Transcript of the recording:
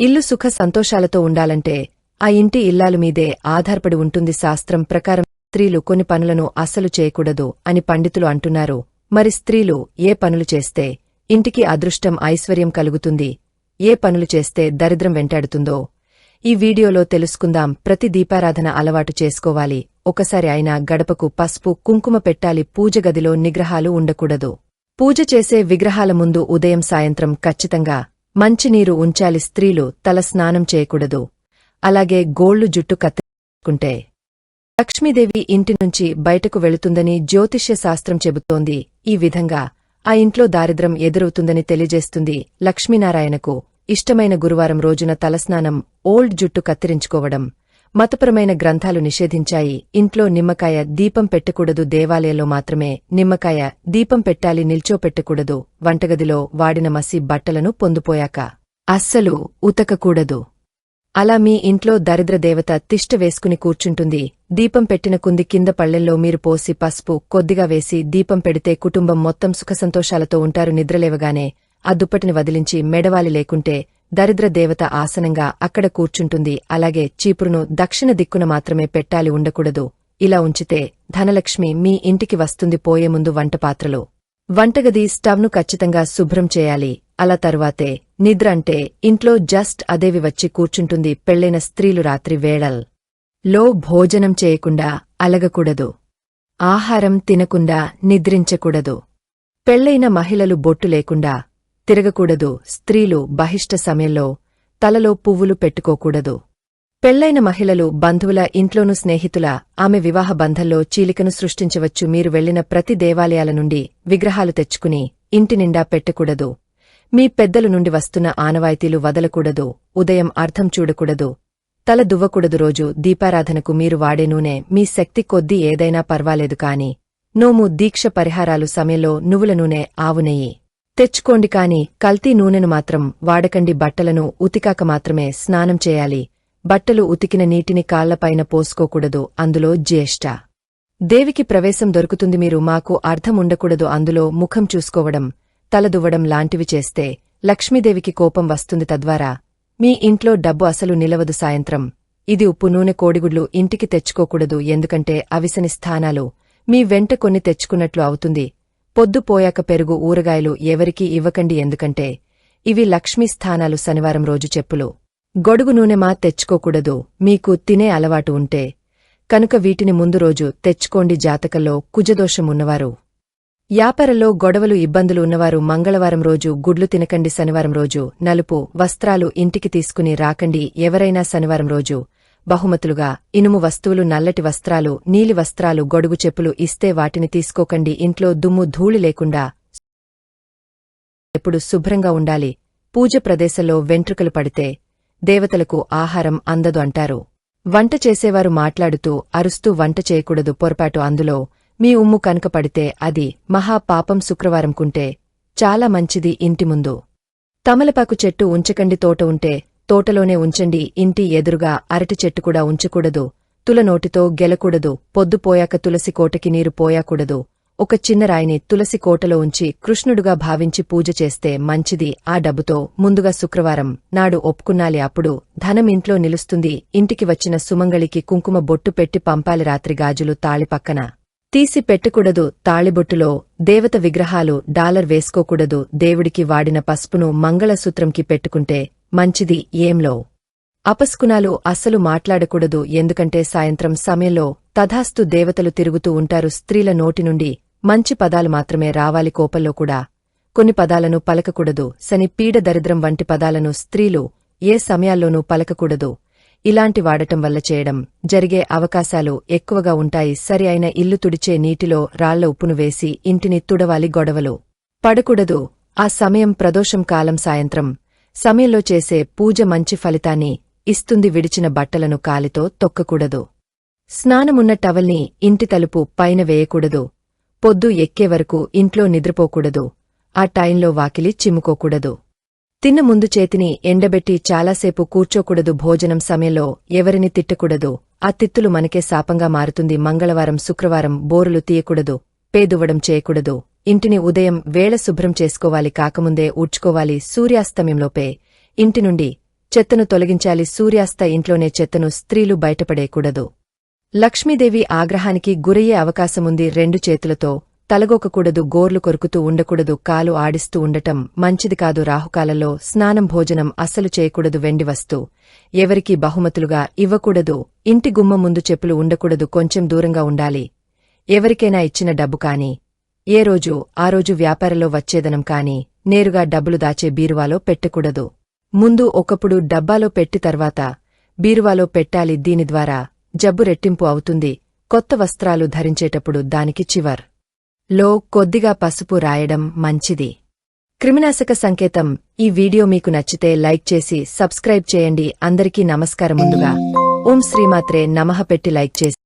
ఇల్లు సుఖ సంతోషాలతో ఉండాలంటే ఆ ఇంటి ఇల్లాలు మీదే ఆధారపడి ఉంటుంది శాస్త్రం ప్రకారం స్త్రీలు కొన్ని పనులను అస్సలు చేయకూడదు అని పండితులు అంటున్నారు. మరి స్త్రీలు ఏ పనులు చేస్తే ఇంటికి అదృష్టం ఐశ్వర్యం కలుగుతుంది? ఏ పనులు చేస్తే దరిద్రం వెంటాడుతుందో? ఈ వీడియోలో తెలుసుకుందాం. ప్రతి దీపారాధన అలవాటు చేసుకోవాలి. ఒకసారి అయినా గడపకు పసుపు కుంకుమ పెట్టాలి. పూజ గదిలో నిగ్రహాలు ఉండకూడదు. పూజ చేసే విగ్రహాల ముందు ఉదయం సాయంత్రం ఖచ్చితంగా మంచినీరు ఉంచాలి స్త్రీలు తల స్నానం చేయకూడదు. అలాగే గోళ్ళు జుట్టు కత్తికుంటే లక్ష్మీదేవి ఇంటి నుంచి బయటకు వెళుతుందని జ్యోతిష్య శాస్త్రం చెబుతోంది. ఈ విధంగా ఆ ఇంట్లో దారిద్రం ఎదురవుతుందని తెలియజేస్తుంది లక్ష్మీనారాయణకు. ఇష్టమైన గురువారం రోజున తలస్నానం ఓల్డ్ జుట్టు కత్తిరించుకోవడం. మతపరమైన గ్రంథాలు నిషేధించాయి. ఇంట్లో నిమ్మకాయ దీపం పెట్టకూడదు దేవాలయంలో మాత్రమే నిమ్మకాయ దీపం పెట్టాలి నిల్చోపెట్టకూడదు వంటగదిలో వాడిన మసి బట్టలను పొందుపోయాక అస్సలు ఉతకకూడదు. అలా మీ ఇంట్లో దరిద్ర దేవత తిష్ట వేసుకుని కూర్చుంటుంది. దీపం పెట్టిన కుంది కింద పళ్ళెల్లో మీరు పోసి పసుపు కొద్దిగా వేసి దీపం పెడితే కుటుంబం మొత్తం సుఖసంతోషాలతో ఉంటారు. నిద్రలేవగానే ఆ దుప్పటిని వదిలించి మెడవాలి లేకుంటే దరిద్ర దేవత ఆసనంగా అక్కడ కూర్చుంటుంది. అలాగే చీపురును దక్షిణ దిక్కున మాత్రమే పెట్టాలి ఉండకూడదు. ఇలా ఉంచితే ధనలక్ష్మి మీ ఇంటికి వస్తుంది పోయే ముందు వంటపాత్రలో. వంటగది స్టవ్ను ఖచ్చితంగా శుభ్రం చేయాలి. అలా తరువాతే నిద్ర అంటే ఇంట్లో జస్ట్ అదేవి వచ్చి కూర్చుంటుంది పెళ్ళైన స్త్రీలు రాత్రి వేళల్. లో భోజనం చేయకుండా అలగకూడదు. ఆహారం తినకుండా నిద్రించకూడదు. పెళ్ళైన మహిళలు బొట్టు లేకుండా తిరగకూడదు. స్త్రీలు బహిష్ట సమయంలో తలలో పువ్వులు పెట్టుకోకూడదు. పెళ్ళైన మహిళలు బంధువుల ఇంట్లోనూ స్నేహితుల ఆమె వివాహ బంధంలో చీలికను సృష్టించవచ్చు. మీరు వెళ్ళిన ప్రతి దేవాలయాల నుండి విగ్రహాలు తెచ్చుకుని ఇంటి నిండా పెట్టకూడదు. మీ పెద్దల నుండి వస్తున్న ఆనవాయితీలు వదలకూడదు. ఉదయం అర్థం చూడకూడదు. తల దువ్వకూడదు రోజు. దీపారాధనకు మీరు వాడే నూనె మీ శక్తి కొద్దీ ఏదైనా పర్వాలేదు కాని నోము దీక్ష పరిహారాలు సమయంలో నువ్వుల నూనె ఆవునెయ్యి తెచ్చుకోండి కాని కల్తీ నూనెను మాత్రం వాడకండి బట్టలను ఉతికాక మాత్రమే స్నానం చేయాలి. బట్టలు ఉతికిన నీటిని కాళ్ళపైన పోసుకోకూడదు అందులో జ్యేష్ఠ. దేవికి ప్రవేశం దొరుకుతుంది మీరు మాకు అర్థం ఉండకూడదు అందులో ముఖం చూసుకోవడం తలదువ్వడం లాంటివి చేస్తే లక్ష్మీదేవికి కోపం వస్తుంది తద్వారా. మీ ఇంట్లో డబ్బు అసలు నిలవదు సాయంత్రం. ఇది ఉప్పు నూనె కోడిగుడ్లు ఇంటికి తెచ్చుకోకూడదు ఎందుకంటే అవిసని స్థానాలు మీ వెంట కొన్ని తెచ్చుకున్నట్లు అవుతుంది. పొద్దుపోయాక పెరుగు ఊరగాయలు ఎవరికీ ఇవ్వకండి ఎందుకంటే ఇవి లక్ష్మీ స్థానాలు శనివారం రోజు చెప్పులు. గొడుగు నూనెమా తెచ్చుకోకూడదు మీకు తినే అలవాటు ఉంటే. కనుక వీటిని ముందు రోజు తెచ్చుకోండి జాతకంలో కుజదోషమున్నవారు ఉన్నవారు. గొడవలు ఇబ్బందులు ఉన్నవారు మంగళవారం రోజు గుడ్లు తినకండి శనివారం రోజు నలుపు వస్త్రాలు ఇంటికి తీసుకుని రాకండి ఎవరైనా శనివారం రోజు బహుమతులుగా ఇనుము వస్తువులు నల్లటి వస్త్రాలు నీలి వస్త్రాలు గొడుగు చెప్పులు ఇస్తే వాటిని తీసుకోకండి. ఇంట్లో దుమ్ము ధూళి లేకుండా ఎప్పుడు శుభ్రంగా ఉండాలి. పూజ ప్రదేశంలో వెంట్రుకలు పడితే దేవతలకు ఆహారం అందదు అంటారు. వంట చేసేవారు మాట్లాడుతూ అరుస్తూ వంట చేయకూడదు పొరపాటు అందులో. మీ ఉమ్ము కనుక పడితే అది మహాపాపం శుక్రవారం కుంటే చాలా మంచిది ఇంటి ముందు. తమలపాకు చెట్టు ఉంచకండి తోట ఉంటే తోటలోనే ఉంచండి ఇంటి ఎదురుగా అరటి చెట్టు కూడా ఉంచకూడదు తుల నోటితో గెలకూడదు పొద్దుపోయాక తులసి కోటకి నీరు పోయాకూడదు. ఒక చిన్న రాయిని తులసి కోటలో ఉంచి కృష్ణుడుగా భావించి పూజ చేస్తే మంచిది. ఆ డబ్బుతో ముందుగా శుక్రవారం నాడు ఒప్పుకున్నాలి. అప్పుడు ధనం ఇంట్లో నిలుస్తుంది. ఇంటికి వచ్చిన సుమంగళికి కుంకుమ బొట్టు పెట్టి పంపాలి. రాత్రి గాజులు తాళి పక్కన తీసి పెట్టకూడదు. తాళిబొట్టులో దేవత విగ్రహాలు డాలర్ వేసుకోకూడదు. దేవుడికి వాడిన పసుపును మంగళసూత్రంకి పెట్టుకుంటే మంచిది ఏంలో అపస్కునాలు అస్సలు మాట్లాడకూడదు ఎందుకంటే సాయంత్రం సమయంలో తథాస్తు దేవతలు తిరుగుతూ ఉంటారు స్త్రీల నోటి నుండి. మంచి పదాలు మాత్రమే రావాలి కోపంలో కూడా. కొన్ని పదాలను పలకకూడదు. శని పీడ దరిద్రం వంటి పదాలను స్త్రీలు ఏ సమయాల్లోనూ పలకకూడదు. ఇలాంటి వాడటం వల్ల చేయడం జరిగే అవకాశాలు ఎక్కువగా ఉంటాయి. సరి అయిన ఇల్లు తుడిచే నీటిలో రాళ్ళ ఉప్పును వేసి ఇంటిని తుడవాలి గొడవలు. పడకూడదు. ఆ సమయం ప్రదోషం కాలం సాయంత్రం. సమయంలో చేసే పూజ మంచి ఫలితాన్ని ఇస్తుంది విడిచిన బట్టలను కాలితో తొక్కకూడదు. స్నానమున్న టవల్ని ఇంటి తలుపు పైన వేయకూడదు. పొద్దు ఎక్కే వరకు ఇంట్లో నిద్రపోకూడదు. ఆ టైంలో వాకిలి చిమ్ముకోకూడదు. తిన్న ముందు చేతిని ఎండబెట్టి చాలాసేపు కూర్చోకూడదు. భోజనం సమయంలో ఎవరిని తిట్టకూడదు. ఆ తిత్తులు మనకే శాపంగా మారుతుంది. మంగళవారం శుక్రవారం బోరులు తీయకూడదు. పేదువ్వడం చేయకూడదు. ఇంటిని ఉదయం వేళ శుభ్రం చేసుకోవాలి కాకముందే ఊడ్చుకోవాలి సూర్యాస్తమ్యంలోపే. ఇంటి నుండి చెత్తను తొలగించాలి. సూర్యాస్త ఇంట్లోనే చెత్తను స్త్రీలు బయటపడేయకూడదు లక్ష్మీదేవి ఆగ్రహానికి గురయ్యే అవకాశముంది రెండు చేతులతో తలగొకకూడదు. గోర్లు కొరుకుతూ ఉండకూడదు. కాలు ఆడిస్తూ ఉండటం మంచిది కాదు. రాహుకాలలో స్నానం భోజనం అస్సలు చేయకూడదు. వెండి వస్తు ఎవరికీ బహుమతులుగా ఇవ్వకూడదు. ఇంటి గుమ్మ ముందు చెప్పులు ఉండకూడదు. కొంచెం దూరంగా ఉండాలి. ఎవరికైనా ఇచ్చిన డబ్బు కాని ఏ రోజు ఆ రోజు వ్యాపారంలో వచ్చేదనం కాని నేరుగా డబ్బులు దాచే బీరువాలో పెట్టకూడదు. ముందు ఒకప్పుడు డబ్బాలో పెట్టి తర్వాత బీరువాలో పెట్టాలి దీని ద్వారా జబ్బు రెట్టింపు అవుతుంది కొత్త వస్త్రాలు ధరించేటప్పుడు దానికి చివర్. లో కొద్దిగా పసుపు రాయడం మంచిది. క్రిమినాశక సంకేతం. ఈ వీడియో మీకు నచ్చితే లైక్ చేసి సబ్స్క్రైబ్ చేయండి. అందరికీ నమస్కారం ముందుగా. ఓం శ్రీమాత్రే నమః పెట్టి లైక్ చేసి.